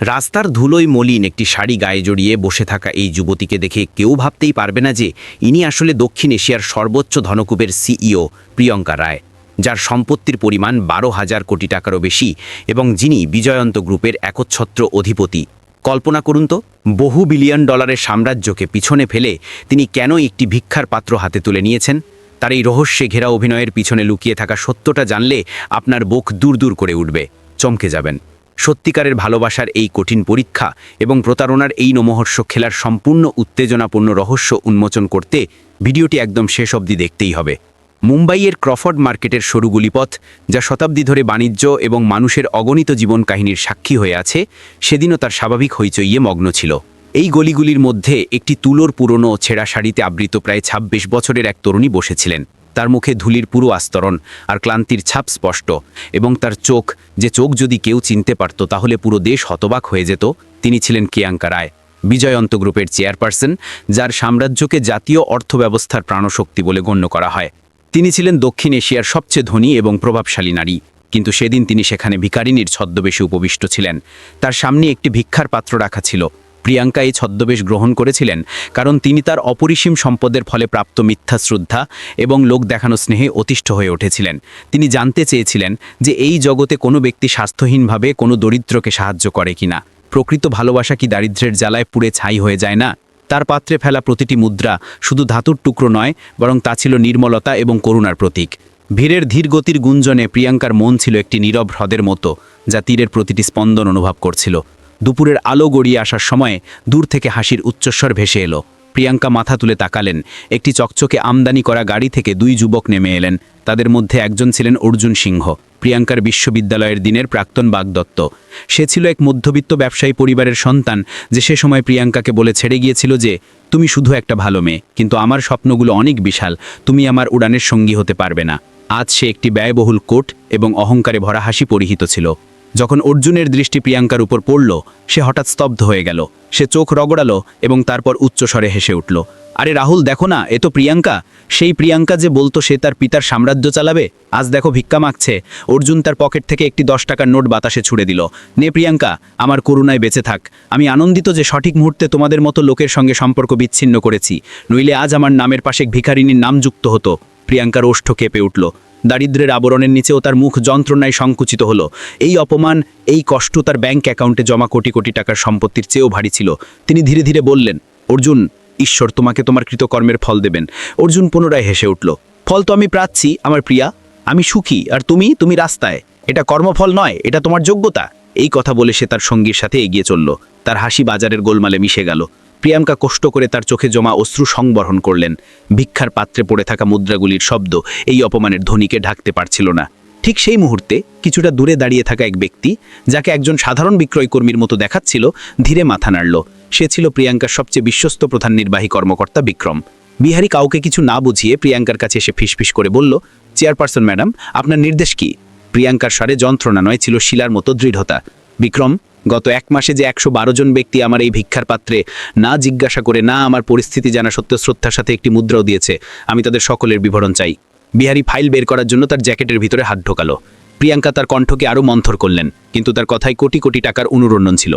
রাস্তার ধুলোয় মলিন একটি শাড়ি গায়ে জড়িয়ে বসে থাকা এই যুবতীকে দেখে কেউ ভাবতেই পারবে না যে ইনি আসলে দক্ষিণ এশিয়ার সর্বোচ্চ ধনকূপের সিইও প্রিয়ঙ্কা রায়, যার সম্পত্তির পরিমাণ বারো হাজার কোটি টাকারও বেশি এবং যিনি বিজয়ন্ত গ্রুপের একচ্ছত্র অধিপতি। কল্পনা করুন তো, বহু বিলিয়ন ডলারের সাম্রাজ্যকে পিছনে ফেলে তিনি কেন একটি ভিক্ষার পাত্র হাতে তুলে নিয়েছেন? তার এই রহস্যে ঘেরা অভিনয়ের পিছনে লুকিয়ে থাকা সত্যটা জানলে আপনার বুক দূর দূর করে উঠবে, চমকে যাবেন। সত্যিকারের ভালোবাসার এই কঠিন পরীক্ষা এবং প্রতারণার এই নমহর্ষ খেলার সম্পূর্ণ উত্তেজনাপূর্ণ রহস্য উন্মোচন করতে ভিডিওটি একদম শেষ অবধি দেখতেই হবে। মুম্বাইয়ের ক্রফর্ড মার্কেটের সরু গুলিপথ, যা শতাব্দী ধরে বাণিজ্য এবং মানুষের অগণিত জীবন কাহিনীর সাক্ষী হয়ে আছে, সেদিনও তার স্বাভাবিক হইচইয়ে মগ্ন ছিল। এই গলিগুলির মধ্যে একটি তুলোর পুরনো ছেঁড়া শাড়িতে আবৃত প্রায় ২৬ বছরের এক তরুণী বসেছিলেন। তার মুখে ধুলির পুরো আস্তরণ আর ক্লান্তির ছাপ স্পষ্ট এবং তার চোখ, যে চোখ যদি কেউ চিনতে পারত তাহলে পুরো দেশ হতবাক হয়ে যেত, তিনি ছিলেন কেয়াঙ্কা রায়, বিজয়ন্ত গ্রুপের চেয়ারপারসন, যার সাম্রাজ্যকে জাতীয় অর্থব্যবস্থার প্রাণশক্তি বলে গণ্য করা হয়। তিনি ছিলেন দক্ষিণ এশিয়ার সবচেয়ে ধনী এবং প্রভাবশালী নারী, কিন্তু সেদিন তিনি সেখানে ভিকারিনীর ছদ্মবেশে উপবিষ্ট ছিলেন। তার সামনে একটি ভিক্ষার পাত্র রাখা ছিল প্রিয়াঙ্কা এই ছদ্মবেশ গ্রহণ করেছিলেন কারণ তিনি তার অপরিসীম সম্পদের ফলে প্রাপ্ত মিথ্যা শ্রদ্ধা এবং লোক দেখানো স্নেহে অতিষ্ঠ হয়ে উঠেছিলেন। তিনি জানতে চেয়েছিলেন যে এই জগতে কোনো ব্যক্তি স্বাস্থ্যহীনভাবে কোনো দরিদ্রকে সাহায্য করে কিনা। প্রকৃত ভালোবাসা কি দারিদ্র্যের জ্বালায় পুড়ে ছাই হয়ে যায় না? তার পাত্রে ফেলা প্রতিটি মুদ্রা শুধু ধাতুর টুকরো নয়, বরং তা ছিল নির্মলতা এবং করুণার প্রতীক। ভিড়ের ধীর গতির গুঞ্জনে প্রিয়াঙ্কার মন ছিল একটি নীরব হ্রদের মতো, যা তীরের প্রতিটি স্পন্দন অনুভব করছিল। দুপুরের আলো গড়িয়ে আসার সময়ে দূর থেকে হাসির উচ্চস্বর ভেসে এলো। প্রিয়াঙ্কা মাথা তুলে তাকালেন। একটি চকচকে আমদানি করা গাড়ি থেকে দুই যুবক নেমে এলেন। তাদের মধ্যে একজন ছিলেন অর্জুন সিংহ। প্রিয়াঙ্কার বিশ্ববিদ্যালয়ের দিনের প্রাক্তন বাগদত্ত। সে ছিল এক মধ্যবিত্ত ব্যবসায়ী পরিবারের সন্তান যে সে সময় প্রিয়াঙ্কাকে বলে ছেড়ে গিয়েছিল যে, তুমি শুধু একটা ভালো মেয়ে, কিন্তু আমার স্বপ্নগুলো অনেক বিশাল। তুমি আমার উড়ানের সঙ্গী হতে পারবে না। আজ সে একটি ব্যয়বহুল কোট এবং অহংকারে ভরা হাসি পরিহিত ছিল। যখন অর্জুনের দৃষ্টি প্রিয়াঙ্কার উপর পড়ল, সে হঠাৎ স্তব্ধ হয়ে গেল। সে চোখ রগড়ালো এবং তারপর উচ্চস্বরে হেসে উঠল, আরে রাহুল, দেখো না, এ তো প্রিয়াঙ্কা। সেই প্রিয়াঙ্কা যে বলতো সে তার পিতার সাম্রাজ্য চালাবে, আজ দেখো ভিক্ষা মাগছে। অর্জুন তার পকেট থেকে একটি দশ টাকার নোট বাতাসে ছুড়ে দিল, নে প্রিয়াঙ্কা, আমার করুণায় বেঁচে থাক। আমি আনন্দিত যে সঠিক মুহূর্তে তোমাদের মতো লোকের সঙ্গে সম্পর্ক বিচ্ছিন্ন করেছি, নইলে আজ আমার নামের পাশে ভিখারিনীর নাম যুক্ত হতো। প্রিয়াঙ্কার ওষ্ঠ কেঁপে উঠল দারিদ্রের আবরণের নিচেও তার মুখ যন্ত্রণায় সংকুচিত হলো। এই অপমান, এই কষ্ট তার ব্যাংক অ্যাকাউন্টে জমা কোটি কোটি টাকার সম্পত্তির চেয়েও ভারী ছিল। তিনি ধীরে ধীরে বললেন, অর্জুন, ঈশ্বর তোমাকে তোমার কৃতকর্মের ফল দেবেন। অর্জুন পুনরায় হেসে উঠল, ফল তো আমি প্রাচ্ছি, আমার প্রিয়া। আমি সুখী, আর তুমি তুমি রাস্তায়। এটা কর্মফল নয়, এটা তোমার যোগ্যতা। এই কথা বলে সে তার সঙ্গীর সাথে এগিয়ে চলল। তার হাসি বাজারের গোলমালে মিশে গেল। প্রিয়াঙ্কা কষ্ট করে তার চোখে জমা অশ্রু সংবরণ করলেন। ভিক্ষার পাত্রে পড়ে থাকা মুদ্রাগুলির শব্দ এই অপমানের ধ্বনিকে ঢাকতে পারছিল না। ঠিক সেই মুহূর্তে কিছুটা দূরে দাঁড়িয়ে থাকা এক ব্যক্তি, যাকে একজন সাধারণ বিক্রয়কর্মীর মতো দেখাচ্ছিল, ধীরে মাথা নাড়ল। সে ছিল প্রিয়াঙ্কার সবচেয়ে বিশ্বস্ত প্রধান নির্বাহী কর্মকর্তা বিক্রম। বিহারি কাউকে কিছু না বুঝিয়ে প্রিয়াঙ্কার কাছে এসে ফিসফিস করে বলল, চেয়ারপারসন ম্যাডাম, আপনার নির্দেশ কি? প্রিয়াঙ্কার স্বরে যন্ত্রণা নয় ছিল শিলার মতো দৃঢ়তা। বিক্রম গত এক মাসে যে একশো বারো জন ব্যক্তি আমার এই ভিক্ষার পাত্রে না জিজ্ঞাসা করে, না আমার পরিস্থিতি জানা সত্য শ্রদ্ধার সাথে একটি মুদ্রাও দিয়েছে, আমি তাদের সকলের বিবরণ চাই। বিহারি ফাইল বের করার জন্য তার জ্যাকেটের ভিতরে হাত ঢোকালো। প্রিয়াঙ্কা তার কণ্ঠকে আরও মন্থর করলেন, কিন্তু তার কথায় কোটি কোটি টাকার অনুরণন ছিল।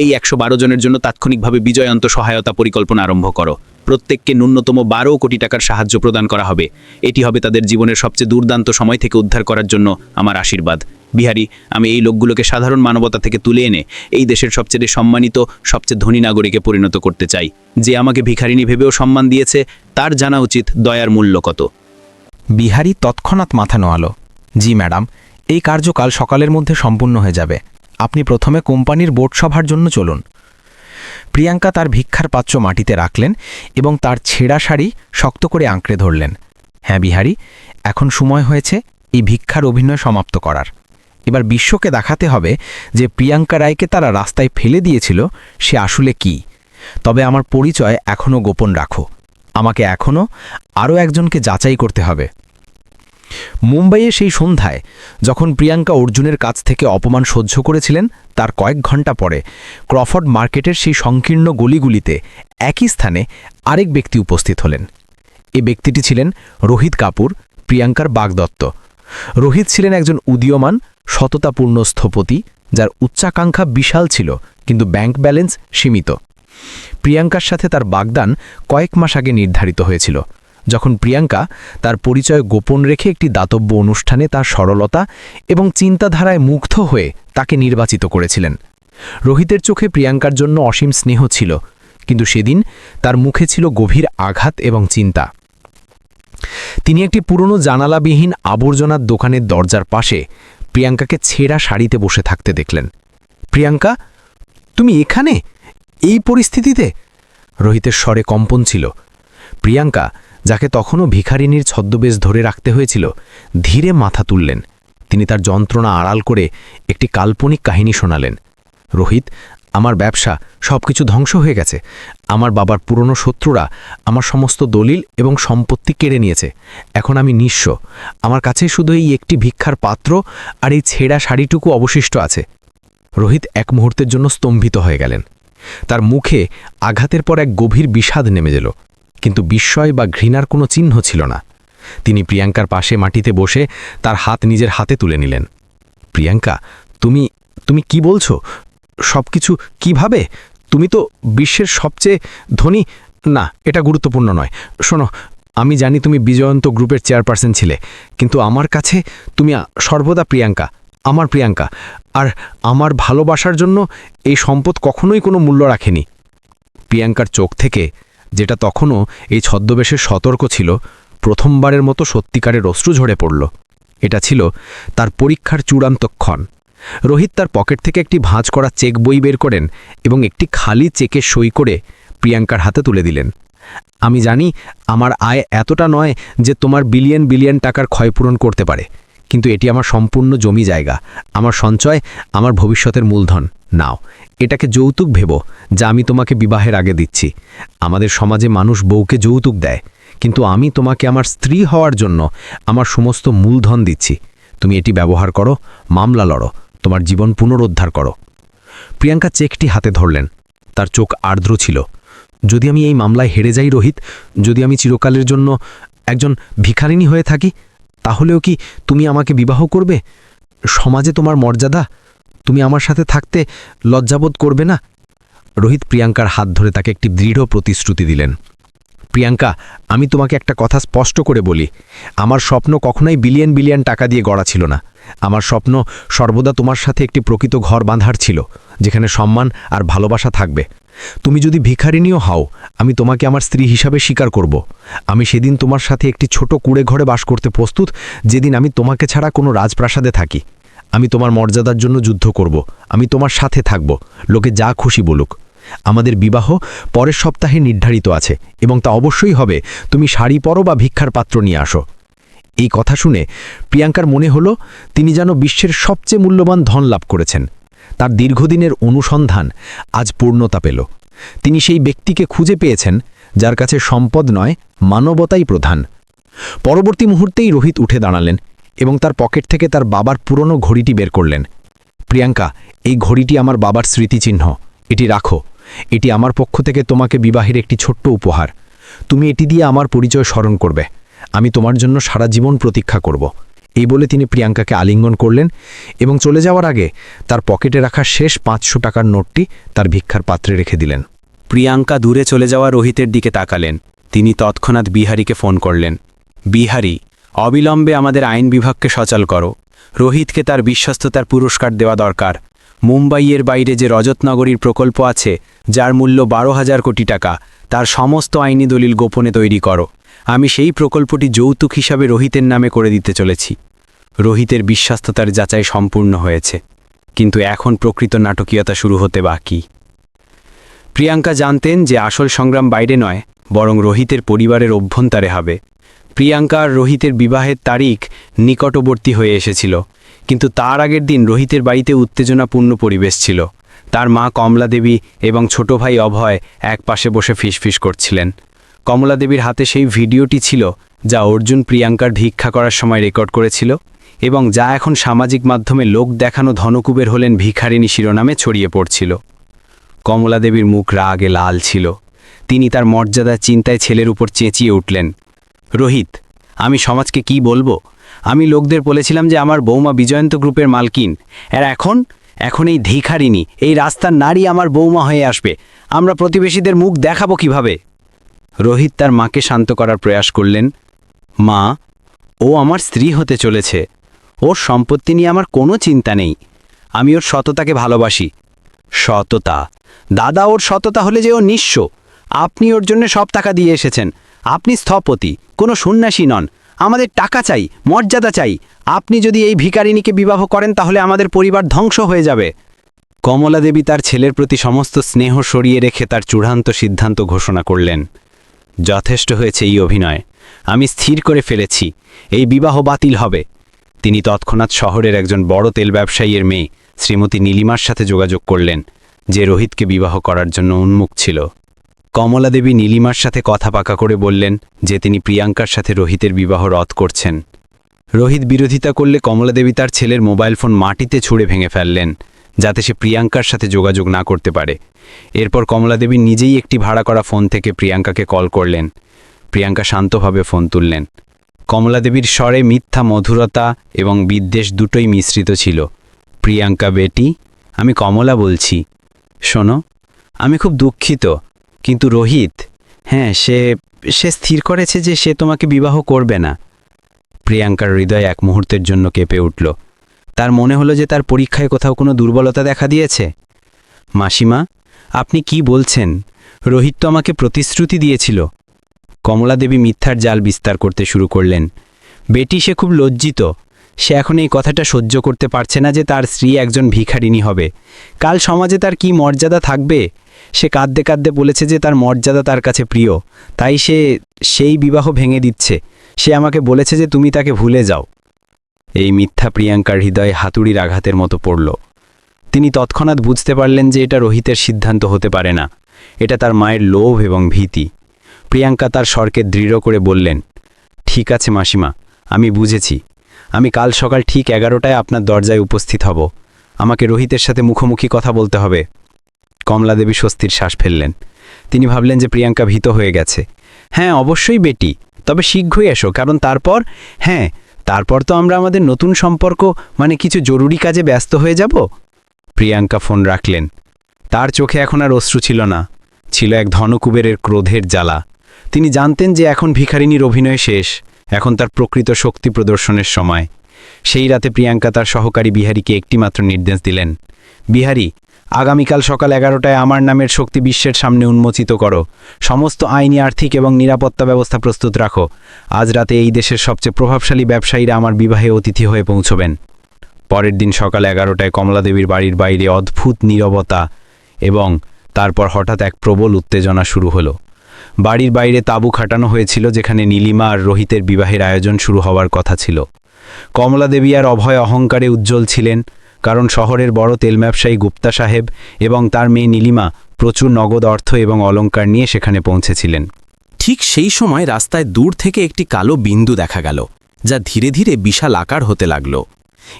এই একশো বারো জনের জন্য তাৎক্ষণিকভাবে বিজয়ন্ত সহায়তা পরিকল্পনা আরম্ভ করো। প্রত্যেককে ন্যূনতম বারো কোটি টাকার সাহায্য প্রদান করা হবে। এটি হবে তাদের জীবনের সবচেয়ে দুর্দান্ত সময় থেকে উদ্ধার করার জন্য আমার আশীর্বাদ। বিহারি, আমি এই লোকগুলোকে সাধারণ মানবতা থেকে তুলে এনে এই দেশের সবচেয়ে সম্মানিত, সবচেয়ে ধনী নাগরিকে পরিণত করতে চাই। যে আমাকে ভিখারিনী ভেবেও সম্মান দিয়েছে, তার জানা উচিত দয়ার মূল্য কত। বিহারি তৎক্ষণাৎ মাথা নোয়ালো। জি ম্যাডাম এই কার্যকাল সকালের মধ্যে সম্পূর্ণ হয়ে যাবে। আপনি প্রথমে কোম্পানির বোর্ড সভার জন্য চলুন। প্রিয়াঙ্কা তার ভিক্ষার পাত্র মাটিতে রাখলেন এবং তার ছেঁড়া শাড়ি শক্ত করে আঁকড়ে ধরলেন। হ্যাঁ বিহারি, এখন সময় হয়েছে এই ভিক্ষার অভিনয় সমাপ্ত করার। এবার বিশ্বকে দেখাতে হবে যে প্রিয়াঙ্কা রায়কে তারা রাস্তায় ফেলে দিয়েছিল, সে আসলে কি? তবে আমার পরিচয় এখনও গোপন রাখো। আমাকে এখনও আরও একজনকে যাচাই করতে হবে। মুম্বাইয়ে সেই সন্ধ্যায়, যখন প্রিয়াঙ্কা অর্জুনের কাছ থেকে অপমান সহ্য করেছিলেন, তার কয়েক ঘণ্টা পরে ক্রফর্ড মার্কেটের সেই সংকীর্ণ গলিগুলিতে একই স্থানে আরেক ব্যক্তি উপস্থিত হলেন। এ ব্যক্তিটি ছিলেন রোহিত কাপুর, প্রিয়াঙ্কার বাগদত্ত। রোহিত ছিলেন একজন উদীয়মান, সততাপূর্ণ স্থপতি, যার উচ্চাকাঙ্ক্ষা বিশাল ছিল, কিন্তু ব্যাংক ব্যালেন্স সীমিত। প্রিয়াঙ্কার সাথে তার বাগদান কয়েক মাস আগে নির্ধারিত হয়েছিল। যখন প্রিয়াঙ্কা তার পরিচয় গোপন রেখে একটি দাতব্য অনুষ্ঠানে তার সরলতা এবং চিন্তাধারায় মুগ্ধ হয়ে তাকে নির্বাচিত করেছিলেন। রোহিতের চোখে প্রিয়াঙ্কার জন্য অসীম স্নেহ ছিল, কিন্তু সেদিন তার মুখে ছিল গভীর আঘাত এবং চিন্তা। তিনি একটি পুরনো জানালাবিহীন আবর্জনার দোকানের দরজার পাশে প্রিয়াঙ্কাকে ছেঁড়া শাড়িতে বসে থাকতে দেখলেন। প্রিয়াঙ্কা, তুমি এখানে? এই পরিস্থিতিতে? রোহিতের স্বরে কম্পন ছিল। প্রিয়াঙ্কা যাকে তখনও ভিখারিনীর ছদ্মবেশ ধরে রাখতে হয়েছিল, ধীরে মাথা তুললেন। তিনি তার যন্ত্রণা আড়াল করে একটি কাল্পনিক কাহিনী শোনালেন। রোহিত, আমার ব্যবসা সব কিছু ধ্বংস হয়ে গেছে। আমার বাবার পুরনো শত্রুরা আমার সমস্ত দলিল এবং সম্পত্তি কেড়ে নিয়েছে। এখন আমি নিঃস্ব। আমার কাছে শুধু এই একটি ভিক্ষার পাত্র আর এই ছেঁড়া শাড়িটুকু অবশিষ্ট আছে রোহিত এক মুহূর্তের জন্য স্তম্ভিত হয়ে গেলেন। তার মুখে আঘাতের পর এক গভীর বিষাদ নেমে গেল কিন্তু বিস্ময় বা ঘৃণার কোনো চিহ্ন ছিল না। তিনি প্রিয়াঙ্কার পাশে মাটিতে বসে তার হাত নিজের হাতে তুলে নিলেন। প্রিয়াঙ্কা, তুমি তুমি কি বলছো? সব কিছু কীভাবে? তুমি তো বিশ্বের সবচেয়ে ধনী। না, এটা গুরুত্বপূর্ণ নয়। শোনো, আমি জানি তুমি বিজয়ন্ত গ্রুপের চেয়ারপারসন ছিলে, কিন্তু আমার কাছে তুমি সর্বদা প্রিয়াঙ্কা, আমার প্রিয়াঙ্কা। আর আমার ভালোবাসার জন্য এই সম্পদ কখনোই কোনো মূল্য রাখেনি। প্রিয়াঙ্কার চোখ থেকে যেটা তখনও এই ছদ্মবেশের সতর্ক ছিল, প্রথমবারের মতো সত্যিকারের অশ্রু ঝরে পড়ল। এটা ছিল তার পরীক্ষার চূড়ান্ত ক্ষণ। রোহিত তার পকেট থেকে একটি ভাঁজ করা চেক বই বের করেন এবং একটি খালি চেকে সই করে প্রিয়াঙ্কার হাতে তুলে দিলেন। আমি জানি আমার আয় এতটা নয় যে তোমার বিলিয়ন বিলিয়ন টাকার ক্ষয়পূরণ করতে পারে, কিন্তু এটি আমার সম্পূর্ণ জমি জায়গা, আমার সঞ্চয়, আমার ভবিষ্যতের মূলধন। নাও, এটাকে যৌতুক ভেবো, যা আমি তোমাকে বিবাহের আগে দিচ্ছি। আমাদের সমাজে মানুষ বউকে যৌতুক দেয়, কিন্তু আমি তোমাকে আমার স্ত্রী হওয়ার জন্য আমার সমস্ত মূলধন দিচ্ছি। তুমি এটি ব্যবহার করো, মামলা লড়ো, তোমার জীবন পুনরুদ্ধার করো। প্রিয়াঙ্কা চেকটি হাতে ধরলেন, তার চোখ আর্দ্র ছিল। যদি আমি এই মামলায় হেরে যাই রোহিত, যদি আমি চিরকালের জন্য একজন ভিখারিণী হয়ে থাকি, তাহলেও কি তুমি আমাকে বিবাহ করবে? সমাজে তোমার মর্যাদা তুমি আমার সাথে থাকতে লজ্জাবোধ করবে না? রোহিত প্রিয়াঙ্কার হাত ধরে তাকে একটি দৃঢ় প্রতিশ্রুতি দিলেন। প্রিয়াঙ্কা, আমি তোমাকে একটা কথা স্পষ্ট করে বলি। আমার স্বপ্ন কখনোই বিলিয়ন বিলিয়ন টাকা দিয়ে গড়া ছিল না। আমার স্বপ্ন সর্বদা তোমার সাথে একটি প্রকৃত ঘর বাঁধার ছিল, যেখানে সম্মান আর ভালোবাসা থাকবে। তুমি যদি ভিখারিনীও হও, আমি তোমাকে আমার স্ত্রী হিসাবে স্বীকার করব। আমি সেদিন তোমার সাথে একটি ছোট কুড়ে ঘরে বাস করতে প্রস্তুত, যেদিন আমি তোমাকে ছাড়া কোনো রাজপ্রাসাদে থাকি। আমি তোমার মর্যাদার জন্য যুদ্ধ করব। আমি তোমার সাথে থাকব। লোকে যা খুশি বলুক। আমাদের বিবাহ পরের সপ্তাহে নির্ধারিত আছে এবং তা অবশ্যই হবে। তুমি শাড়ি পরো বা ভিক্ষার পাত্র নিয়ে আসো। এই কথা শুনে প্রিয়াঙ্কার মনে হলো তিনি যেন বিশ্বের সবচেয়ে মূল্যবান ধন লাভ করেছেন। তার দীর্ঘদিনের অনুসন্ধান আজ পূর্ণতা পেল। তিনি সেই ব্যক্তিকে খুঁজে পেয়েছেন, যার কাছে সম্পদ নয়, মানবতাই প্রধান। পরবর্তী মুহূর্তেই রোহিত উঠে দাঁড়ালেন। এবং তার পকেট থেকে তার বাবার পুরনো ঘড়িটি বের করলেন। প্রিয়াঙ্কা, এই ঘড়িটি আমার বাবার স্মৃতিচিহ্ন। এটি রাখো। এটি আমার পক্ষ থেকে তোমাকে বিবাহের একটি ছোট্ট উপহার। তুমি এটি দিয়ে আমার পরিচয় স্মরণ করবে। আমি তোমার জন্য সারা জীবন প্রতীক্ষা করব। এই বলে তিনি প্রিয়াঙ্কাকে আলিঙ্গন করলেন এবং চলে যাওয়ার আগে তার পকেটে রাখা শেষ পাঁচশো টাকার নোটটি তার ভিক্ষার পাত্রে রেখে দিলেন। প্রিয়াঙ্কা দূরে চলে যাওয়া রোহিতের দিকে তাকালেন। তিনি তৎক্ষণাৎ বিহারীকে ফোন করলেন। বিহারী অবিলম্বে আমাদের আইন বিভাগকে সচল করো। রোহিতকে তার বিশ্বস্ততার পুরস্কার দেওয়া দরকার। মুম্বাইয়ের বাইরে যে রজতনগরীর প্রকল্প আছে, যার মূল্য বারো হাজার কোটি টাকা, তার সমস্ত আইনি দলিল গোপনে তৈরি করো। আমি সেই প্রকল্পটি যৌতুক হিসাবে রোহিতের নামে করে দিতে চলেছি। রোহিতের বিশ্বস্ততার যাচাই সম্পূর্ণ হয়েছে। কিন্তু এখন প্রকৃত নাটকীয়তা শুরু হতে বাকি। প্রিয়াঙ্কা জানতেন যে আসল সংগ্রাম বাইরে নয়, বরং রোহিতের পরিবারের অভ্যন্তরে হবে। প্রিয়াঙ্কা রোহিতের বিবাহের তারিখ নিকটবর্তী হয়ে এসেছিল। কিন্তু তার আগের দিন রোহিতের বাড়িতে উত্তেজনাপূর্ণ পরিবেশ ছিল। তার মা কমলা দেবী এবং ছোট ভাই অভয় এক পাশে বসে ফিসফিস করছিলেন। কমলা দেবীর হাতে সেই ভিডিওটি ছিল যা অর্জুন প্রিয়াঙ্কার ভিক্ষা করার সময় রেকর্ড করেছিল এবং যা এখন সামাজিক মাধ্যমে লোক দেখানো ধনকুবের হলেন ভিখারিণী শিরোনামে ছড়িয়ে পড়ছিল। কমলাদেবীর মুখ রাগে লাল ছিল। তিনি তার মর্যাদা চিন্তায় ছেলের উপর চেঁচিয়ে উঠলেন। রোহিত, আমি সমাজকে কি বলব? আমি লোকদের বলেছিলাম যে আমার বৌমা বিজয়ন্ত গ্রুপের মালকিন। আর এখন এখন এই ধিখারিনী এই রাস্তার নারী আমার বৌমা হয়ে আসবে। আমরা প্রতিবেশীদের মুখ দেখাবো কীভাবে? রোহিত তার মাকে শান্ত করার প্রয়াস করলেন, মা, ও আমার স্ত্রী হতে চলেছে। ওর সম্পত্তি নিয়ে আমার কোনো চিন্তা নেই। আমি ওর সততাকে ভালোবাসি। সততা? দাদা, ওর সততা হলে যে ও নিঃস্ব। আপনি ওর জন্য সব টাকা দিয়ে এসেছেন। আপনি স্থপতি, কোনো সন্ন্যাসী নন। আমাদের টাকা চাই, মর্যাদা চাই। আপনি যদি এই ভিকারিনীকে বিবাহ করেন, তাহলে আমাদের পরিবার ধ্বংস হয়ে যাবে। কমলা দেবী তার ছেলের প্রতি সমস্ত স্নেহ সরিয়ে রেখে তার চূড়ান্ত সিদ্ধান্ত ঘোষণা করলেন। যথেষ্ট হয়েছে এই অভিনয়। আমি স্থির করে ফেলেছি। এই বিবাহ বাতিল হবে। তিনি তৎক্ষণাৎ শহরের একজন বড় তেল ব্যবসায়ীর মেয়ে, শ্রীমতী নীলিমার সাথে যোগাযোগ করলেন, যে রোহিতকে বিবাহ করার জন্য উন্মুখ ছিল। কমলা দেবী নীলিমার সাথে কথা পাকা করে বললেন যে তিনি প্রিয়াঙ্কার সাথে রোহিতের বিবাহ রদ করছেন। রোহিত বিরোধিতা করলে কমলা দেবী তার ছেলের মোবাইল ফোন মাটিতে ছুঁড়ে ভেঙে ফেললেন, যাতে সে প্রিয়াঙ্কার সাথে যোগাযোগ না করতে পারে। এরপর কমলা দেবী নিজেই একটি ভাড়া করা ফোন থেকে প্রিয়াঙ্কাকে কল করলেন। প্রিয়াঙ্কা শান্তভাবে ফোন তুললেন। কমলা দেবীর স্বরে মিথ্যা মধুরতা এবং বিদ্বেষ দুটোই মিশ্রিত ছিল। প্রিয়াঙ্কা বেটি, আমি কমলা বলছি। শোনো, আমি খুব দুঃখিত। কিন্তু রোহিত হ্যাঁ সে সে স্থির করেছে যে সে তোমাকে বিবাহ করবে না। প্রিয়াঙ্কার হৃদয় এক মুহূর্তের জন্য কেঁপে উঠল। তার মনে হলো যে তার পরীক্ষায় কোথাও কোনো দুর্বলতা দেখা দিয়েছে। মাসিমা, আপনি কি বলছেন? রোহিত তো আমাকে প্রতিশ্রুতি দিয়েছিল। কমলা দেবী মিথ্যার জাল বিস্তার করতে শুরু করলেন। বেটি সে খুব লজ্জিত। সে এখন এই কথাটা সহ্য করতে পারছে না যে তার স্ত্রী একজন ভিখারিনী হবে। কাল সমাজে তার কি মর্যাদা থাকবে? সে কাঁদতে কাঁদতে বলেছে যে তার মর্যাদা তার কাছে প্রিয়। তাই সে সেই বিবাহ ভেঙে দিচ্ছে। সে আমাকে বলেছে যে তুমি তাকে ভুলে যাও। এই মিথ্যা প্রিয়াঙ্কার হৃদয়ে হাতুড়ির আঘাতের মতো পড়ল। তিনি তৎক্ষণাৎ বুঝতে পারলেন যে এটা রোহিতের সিদ্ধান্ত হতে পারে না। এটা তার মায়ের লোভ এবং ভীতি। প্রিয়াঙ্কা তার স্বরকে দৃঢ় করে বললেন, ঠিক আছে মাসিমা, আমি বুঝেছি। আমি কাল সকাল ঠিক এগারোটায় আপনার দরজায় উপস্থিত হব। আমাকে রোহিতের সাথে মুখোমুখি কথা বলতে হবে। কমলা দেবী স্বস্তির শ্বাস ফেললেন। তিনি ভাবলেন যে প্রিয়াঙ্কা ভীত হয়ে গেছে। হ্যাঁ অবশ্যই বেটি, তবে শীঘ্রই এসো, কারণ তারপর হ্যাঁ তারপর তো আমরা আমাদের নতুন সম্পর্ক মানে কিছু জরুরি কাজে ব্যস্ত হয়ে যাব? প্রিয়াঙ্কা ফোন রাখলেন। তার চোখে এখন আর অশ্রু ছিল না। ছিল এক ধনকুবেরের ক্রোধের জ্বালা। তিনি জানতেন যে এখন ভিখারিনীর অভিনয় শেষ। এখন তার প্রকৃত শক্তি প্রদর্শনের সময়। সেই রাতে প্রিয়াঙ্কা তার সহকারী বিহারীকে একটিমাত্র নির্দেশ দিলেন, বিহারী, আগামীকাল সকাল এগারোটায় আমার নামের শক্তি বিশ্বের সামনে উন্মোচিত করো। সমস্ত আইনি, আর্থিক এবং নিরাপত্তা ব্যবস্থা প্রস্তুত রাখো। আজ রাতে এই দেশের সবচেয়ে প্রভাবশালী ব্যবসায়ীরা আমার বিবাহে অতিথি হয়ে পৌঁছবেন। পরের দিন সকাল এগারোটায় কমলাদেবীর বাড়ির বাইরে অদ্ভুত নীরবতা এবং তারপর হঠাৎ এক প্রবল উত্তেজনা শুরু হলো। বাড়ির বাইরে তাঁবু খাটানো হয়েছিল যেখানে নীলিমা আর রোহিতের বিবাহের আয়োজন শুরু হওয়ার কথা ছিল। কমলা দেবী আর অভয় অহংকারে উজ্জ্বল ছিলেন, কারণ শহরের বড় তেল ব্যবসায়ী গুপ্তা সাহেব এবং তার মেয়ে নীলিমা প্রচুর নগদ অর্থ এবং অলংকার নিয়ে সেখানে পৌঁছেছিলেন। ঠিক সেই সময় রাস্তায় দূর থেকে একটি কালো বিন্দু দেখা গেল, যা ধীরে ধীরে বিশাল আকার হতে লাগল।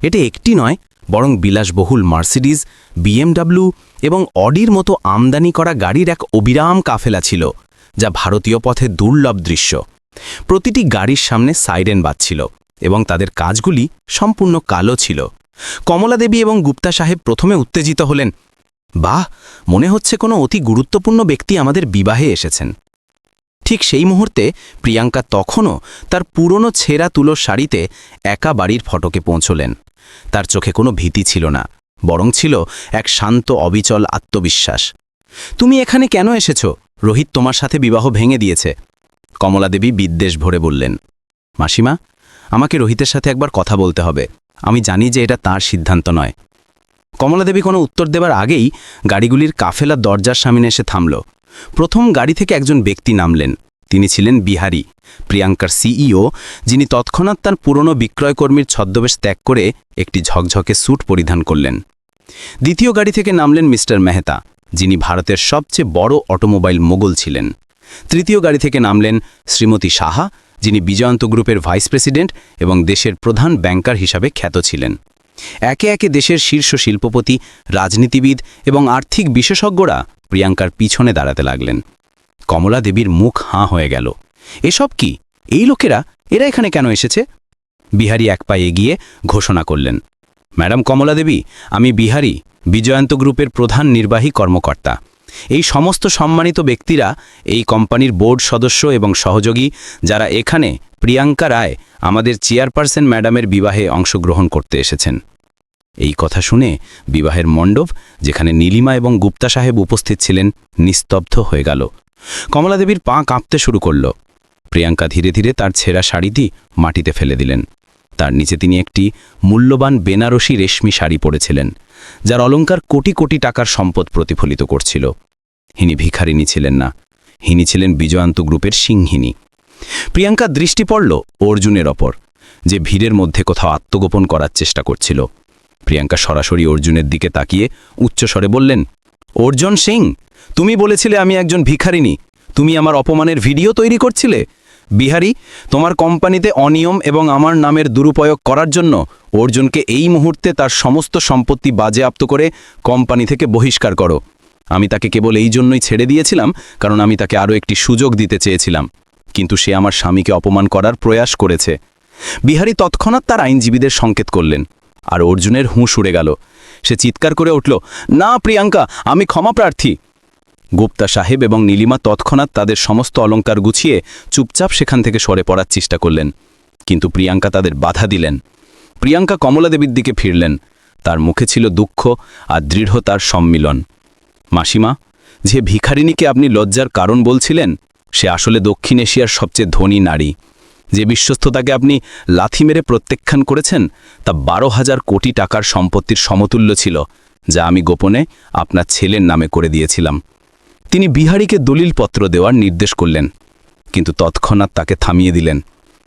এটা একটি নয়, বরং বিলাসবহুল মার্সিডিজ বিএমডাব্লিউ এবং অডির মতো আমদানি করা গাড়ির এক অবিরাম কাফেলা ছিল। যা ভারতীয় পথে দুর্লভ দৃশ্য। প্রতিটি গাড়ির সামনে সাইরেন বাজছিল এবং তাদের কাজগুলি সম্পূর্ণ কালো ছিল। কমলা দেবী এবং গুপ্তা সাহেব প্রথমে উত্তেজিত হলেন, বাহ, মনে হচ্ছে কোনো অতি গুরুত্বপূর্ণ ব্যক্তি আমাদের বিবাহে এসেছেন। ঠিক সেই মুহূর্তে প্রিয়াঙ্কা তখনও তার পুরনো ছেঁড়া তুলোর শাড়িতে একা বাড়ির ফটকে পৌঁছলেন। তার চোখে কোনো ভীতি ছিল না, বরং ছিল এক শান্ত, অবিচল আত্মবিশ্বাস। তুমি এখানে কেন এসেছ? রোহিত তোমার সাথে বিবাহ ভেঙে দিয়েছে। কমলাদেবী বিদ্বেষ ভরে বললেন, মাসিমা, আমাকে রোহিতের সাথে একবার কথা বলতে হবে। আমি জানি যে এটা তার সিদ্ধান্ত নয়। কমলাদেবী কোনো উত্তর দেবার আগেই গাড়িগুলির কাফেলা দরজার সামনে এসে থামল। প্রথম গাড়ি থেকে একজন ব্যক্তি নামলেন। তিনি ছিলেন বিহারী, প্রিয়াঙ্কার সিইও, যিনি তৎক্ষণাৎ তার পুরনো বিক্রয়কর্মীর ছদ্মবেশ ত্যাগ করে একটি ঝকঝকে স্যুট পরিধান করলেন। দ্বিতীয় গাড়ি থেকে নামলেন মিস্টার মেহতা। যিনি ভারতের সবচেয়ে বড় অটোমোবাইল মোগল ছিলেন। তৃতীয় গাড়ি থেকে নামলেন শ্রীমতী সাহা, যিনি বিজয়ন্ত গ্রুপের ভাইস প্রেসিডেন্ট এবং দেশের প্রধান ব্যাংকার হিসাবে খ্যাত ছিলেন। একে একে দেশের শীর্ষ শিল্পপতি, রাজনীতিবিদ এবং আর্থিক বিশেষজ্ঞরা প্রিয়াঙ্কার পিছনে দাঁড়াতে লাগলেন। কমলা দেবীর মুখ হাঁ হয়ে গেল। এসব কি? এই লোকেরা? এরা এখানে কেন এসেছে? বিহারী এক পায়ে এগিয়ে ঘোষণা করলেন। ম্যাডাম কমলা দেবী, আমি বিহারি। বিজয়ন্ত গ্রুপের প্রধান নির্বাহী কর্মকর্তা। এই সমস্ত সম্মানিত ব্যক্তিরা এই কোম্পানির বোর্ড সদস্য এবং সহযোগী যারা এখানে প্রিয়াঙ্কা রায়, আমাদের চেয়ারপারসন ম্যাডামের বিবাহে অংশগ্রহণ করতে এসেছেন। এই কথা শুনে বিবাহের মণ্ডপ, যেখানে নীলিমা এবং গুপ্তা সাহেব উপস্থিত ছিলেন, নিস্তব্ধ হয়ে গেল। কমলা দেবীর পা কাঁপতে শুরু করল। প্রিয়াঙ্কা ধীরে ধীরে তার ছেঁড়া শাড়িটি মাটিতে ফেলে দিলেন। তার নিচে তিনি একটি মূল্যবান বেনারসি রেশমি শাড়ি পরেছিলেন, যার অলঙ্কার কোটি কোটি টাকার সম্পদ প্রতিফলিত করছিল। হিনি ভিখারিনী ছিলেন না। হিনি ছিলেন বিজয়ান্ত গ্রুপের সিংহিনী প্রিয়াঙ্কার দৃষ্টি পড়ল অর্জুনের ওপর, যে ভিড়ের মধ্যে কোথাও আত্মগোপন করার চেষ্টা করছিল। প্রিয়াঙ্কা সরাসরি অর্জুনের দিকে তাকিয়ে উচ্চস্বরে বললেন, অর্জুন সিং, তুমি বলেছিলে আমি একজন ভিখারিনী তুমি আমার অপমানের ভিডিও তৈরি করছিলে। বিহারি, তোমার কোম্পানিতে অনিয়ম এবং আমার নামের দুরুপয়োগ করার জন্য অর্জুনকে এই মুহূর্তে তার সমস্ত সম্পত্তি বাজেয়াপ্ত করে কোম্পানি থেকে বহিষ্কার করো। আমি তাকে কেবল এই জন্যই ছেড়ে দিয়েছিলাম, কারণ আমি তাকে আরও একটি সুযোগ দিতে চেয়েছিলাম। কিন্তু সে আমার স্বামীকে অপমান করার প্রয়াস করেছে। বিহারি তৎক্ষণাৎ তার আইনজীবীদের সংকেত করলেন, আর অর্জুনের হুঁশ উড়ে গেল। সে চিৎকার করে উঠল, না, প্রিয়াঙ্কা, আমি ক্ষমা প্রার্থী। গুপ্তা সাহেব এবং নীলিমা তৎক্ষণাৎ তাদের সমস্ত অলঙ্কার গুছিয়ে চুপচাপ সেখান থেকে সরে পড়ার চেষ্টা করলেন। কিন্তু প্রিয়াঙ্কা তাদের বাধা দিলেন। প্রিয়াঙ্কা কমলাদেবীর দিকে ফিরলেন। তার মুখে ছিল দুঃখ আর দৃঢ়তার সম্মিলন। মাসিমা, যে ভিখারিণীকে আপনি লজ্জার কারণ বলছিলেন, সে আসলে দক্ষিণ এশিয়ার সবচেয়ে ধনী নারী। যে বিশ্বস্ততাকে আপনি লাথি মেরে প্রত্যাখ্যান করেছেন, তা বারো হাজার কোটি টাকার সম্পত্তির সমতুল্য ছিল, যা আমি গোপনে আপনার ছেলের নামে করে দিয়েছিলাম। তিনি বিহারীকে দলিলপত্র দেওয়ার নির্দেশ করলেন, কিন্তু তৎক্ষণাৎ তাকে থামিয়ে দিলেন।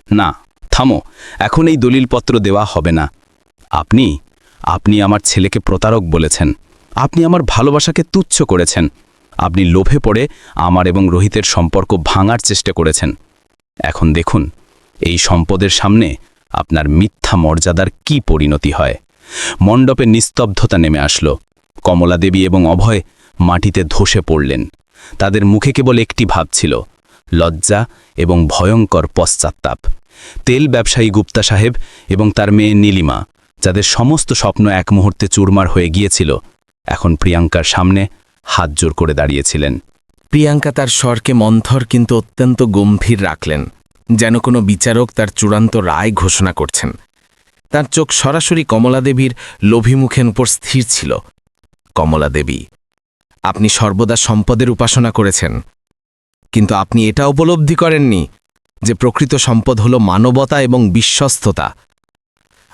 না, থামো, এখন এই দলিলপত্র দেওয়া হবে না। আপনি আপনি আমার ছেলেকে প্রতারক বলেছেন। আপনি আমার ভালোবাসাকে তুচ্ছ করেছেন। আপনি লোভে পড়ে আমার এবং রোহিতের সম্পর্ক ভাঙার চেষ্টা করেছেন। এখন দেখুন, এই সম্পদের সামনে আপনার মিথ্যা মর্যাদার কি পরিণতি হয়? মণ্ডপে নিস্তব্ধতা নেমে আসলো। কমলা দেবী এবং অভয় মাটিতে ধসে পড়লেন। তাদের মুখে কেবল একটি ভাব ছিল, লজ্জা এবং ভয়ঙ্কর পশ্চাত্তাপ। তেল ব্যবসায়ী গুপ্তা সাহেব এবং তার মেয়ে নীলিমা, যাদের সমস্ত স্বপ্ন এক মুহূর্তে চুরমার হয়ে গিয়েছিল, এখন প্রিয়াঙ্কার সামনে হাত জোর করে দাঁড়িয়েছিলেন। প্রিয়াঙ্কা তার স্বরকে মন্থর কিন্তু অত্যন্ত গম্ভীর রাখলেন, যেন কোনো বিচারক তার চূড়ান্ত রায় ঘোষণা করছেন। তার চোখ সরাসরি কমলা দেবীর লোভী মুখের উপর স্থির ছিল। কমলা দেবী আপনি সর্বদা সম্পদের উপাসনা করেছেন। কিন্তু আপনি এটা উপলব্ধি করেননি যে প্রকৃত সম্পদ হল মানবতা এবং বিশ্বস্ততা।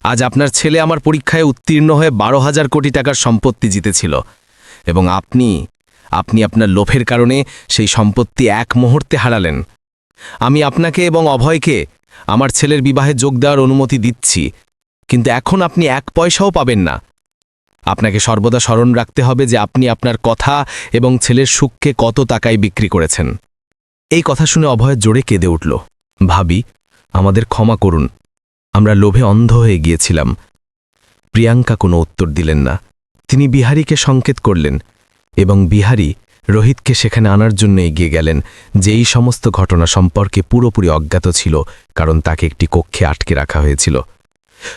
আজ আপনার ছেলে আমার পরীক্ষায় উত্তীর্ণ হয়ে বারো হাজার কোটি টাকার সম্পত্তি জিতেছিল এবং আপনি আপনি আপনার লোভের কারণে সেই সম্পত্তি এক মুহূর্তে হারালেন। আমি আপনাকে এবং অভয়কে আমার ছেলের বিবাহে যোগ দেওয়ার অনুমতি দিচ্ছি, কিন্তু এখন আপনি এক পয়সাও পাবেন না। আপনাকে সর্বদা স্মরণ রাখতে হবে যে আপনি আপনার কথা এবং ছেলের সুখকে কত টাকায় বিক্রি করেছেন। এই কথা শুনে অভয় জোরে কেঁদে উঠল। ভাবি, আমাদের ক্ষমা করুন। আমরা লোভে অন্ধ হয়ে গিয়েছিলাম। প্রিয়াঙ্কা কোনো উত্তর দিলেন না। তিনি বিহারীকে সংকেত করলেন এবং বিহারী রোহিতকে সেখানে আনার জন্য এগিয়ে গেলেন, যে এই সমস্ত ঘটনা সম্পর্কে পুরোপুরি অজ্ঞাত ছিল, কারণ তাকে একটি কক্ষে আটকে রাখা হয়েছিল।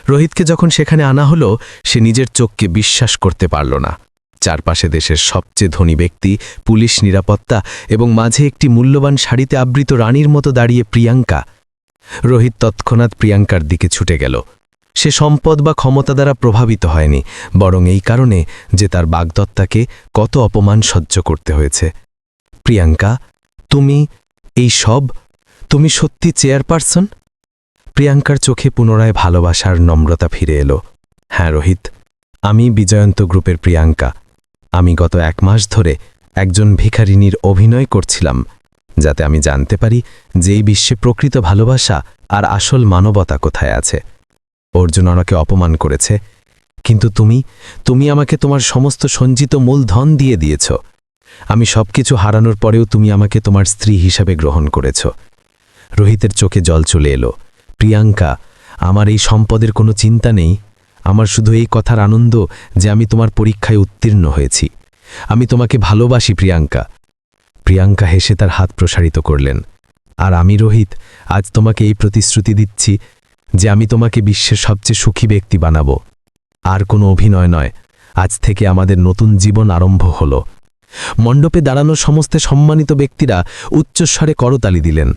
রোহিতকে যখন সেখানে আনা হলো, সে নিজের চোখকে বিশ্বাস করতে পারল না। চারপাশে দেশের সবচেয়ে ধনী ব্যক্তি, পুলিশ নিরাপত্তা এবং মাঝে একটি মূল্যবান শাড়িতে আবৃত রানীর মতো দাঁড়িয়ে প্রিয়াঙ্কা। রোহিত তৎক্ষণাৎ প্রিয়াঙ্কার দিকে ছুটে গেল। সে সম্পদ বা ক্ষমতা দ্বারা প্রভাবিত হয়নি, বরং এই কারণে যে তার বাগদত্তাকে কত অপমান সহ্য করতে হয়েছে। প্রিয়াঙ্কা, তুমি এই সব? তুমি সত্যি চেয়ারপারসন? প্রিয়াঙ্কার চোখে পুনরায় ভালোবাসার নম্রতা ফিরে এলো। হ্যাঁ রোহিত, আমি বিজয়ন্ত গ্রুপের প্রিয়াঙ্কা। আমি গত এক মাস ধরে একজন ভিখারিনীর অভিনয় করছিলাম, যাতে আমি জানতে পারি যে এই বিশ্বে প্রকৃত ভালোবাসা আর আসল মানবতা কোথায় আছে। অর্জুন আমাকে অপমান করেছে, কিন্তু তুমি তুমি আমাকে তোমার সমস্ত সঞ্চিত মূলধন দিয়ে দিয়েছ। আমি সবকিছু হারানোর পরেও তুমি আমাকে তোমার স্ত্রী হিসাবে গ্রহণ করেছ। রোহিতের চোখে জল চলে এলো। প্রিয়াঙ্কা, আমার এই সম্পদের কোনো চিন্তা নেই। আমার শুধু এই কথার আনন্দ যে আমি তোমার পরীক্ষায় উত্তীর্ণ হয়েছি। আমি তোমাকে ভালোবাসি, প্রিয়াঙ্কা। প্রিয়াঙ্কা হেসে তার হাত প্রসারিত করলেন। আর আমি, রোহিত, আজ তোমাকে এই প্রতিশ্রুতি দিচ্ছি যে আমি তোমাকে বিশ্বের সবচেয়ে সুখী ব্যক্তি বানাবো। আর কোনো অভিনয় নয়। আজ থেকে আমাদের নতুন জীবন আরম্ভ হল। মণ্ডপে দাঁড়ানো সমস্ত সম্মানিত ব্যক্তিরা উচ্চস্বরে করতালি দিলেন।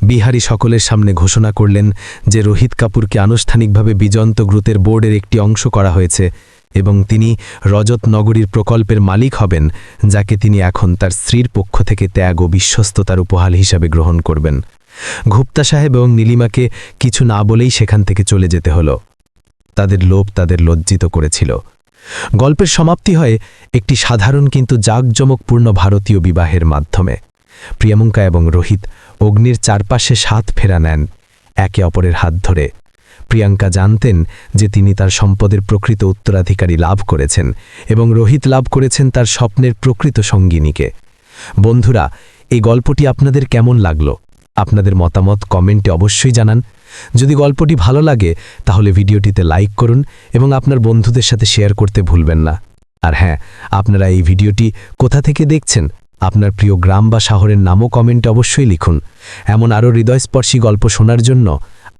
বিহারী সকলের সামনে ঘোষণা করলেন যে রোহিত কাপুরকে আনুষ্ঠানিকভাবে বিজন্ত গ্রুতের বোর্ডের একটি অংশ করা হয়েছে এবং তিনি রজত নগরীর প্রকল্পের মালিক হবেন, যাকে তিনি এখন তার স্ত্রীর পক্ষ থেকে ত্যাগ ও বিশ্বস্ততার উপহার হিসাবে গ্রহণ করবেন। গুপ্তা সাহেব এবং নীলিমাকে কিছু না বলেই সেখান থেকে চলে যেতে হলো। তাদের লোভ তাদের লজ্জিত করেছিল। গল্পের সমাপ্তি হয় একটি সাধারণ কিন্তু জাঁকজমকপূর্ণ ভারতীয় বিবাহের মাধ্যমে। প্রিয়ামঙ্কা এবং রোহিত অগ্নির চারপাশে সাত ফেরা নেন, একে অপরের হাত ধরে। প্রিয়াঙ্কা জানতেন যে তিনি তার সম্পদের প্রকৃত উত্তরাধিকারী লাভ করেছেন এবং রোহিত লাভ করেছেন তার স্বপ্নের প্রকৃত সঙ্গিনীকে। বন্ধুরা, এই গল্পটি আপনাদের কেমন লাগল? আপনাদের মতামত কমেন্টে অবশ্যই জানান। যদি গল্পটি ভালো লাগে, তাহলে ভিডিওটিতে লাইক করুন এবং আপনার বন্ধুদের সাথে শেয়ার করতে ভুলবেন না। আর হ্যাঁ আপনারা এই ভিডিওটি কোথা থেকে দেখছেন? আপনার প্রিয় গ্রাম বা শহরের নামও কমেন্টে অবশ্যই লিখুন। এমন আরও হৃদয়স্পর্শী গল্প শোনার জন্য